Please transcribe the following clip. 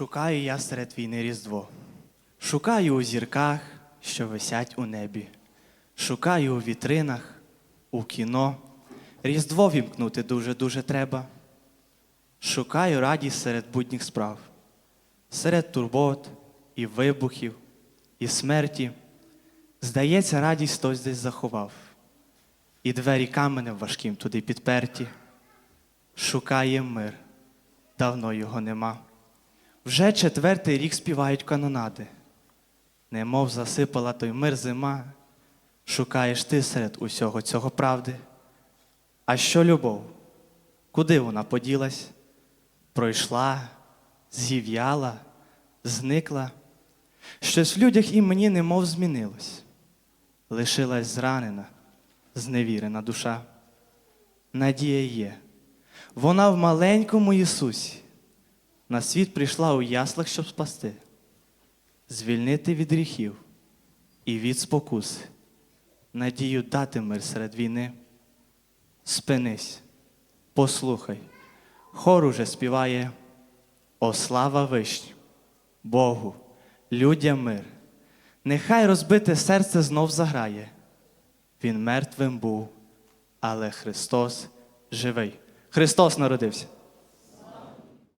Шукаю я серед війни Різдво. Шукаю у зірках, що висять у небі. Шукаю у вітринах, у кіно. Різдво вімкнути дуже-дуже треба. Шукаю радість серед будніх справ, серед турбот і вибухів, і смерті. Здається, радість хтось десь заховав, і двері каменем важким туди підперті. Шукає мир, давно його нема. Вже четвертий рік співають канонади, немов засипала той мир зима, шукаєш ти серед усього цього правди. А що любов? Куди вона поділась? Пройшла, зів'яла, зникла. Щось в людях і мені немов змінилось. Лишилась зранена, зневірена душа. Надія є. Вона в маленькому Ісусі. На світ прийшла у яслах, щоб спасти, звільнити від гріхів і від спокуси, надію дати мир серед війни. Спинись, послухай, хор уже співає О слава вишню, Богу, людям мир. Нехай розбите серце знов заграє. Він мертвим був, але Христос живий. Христос народився.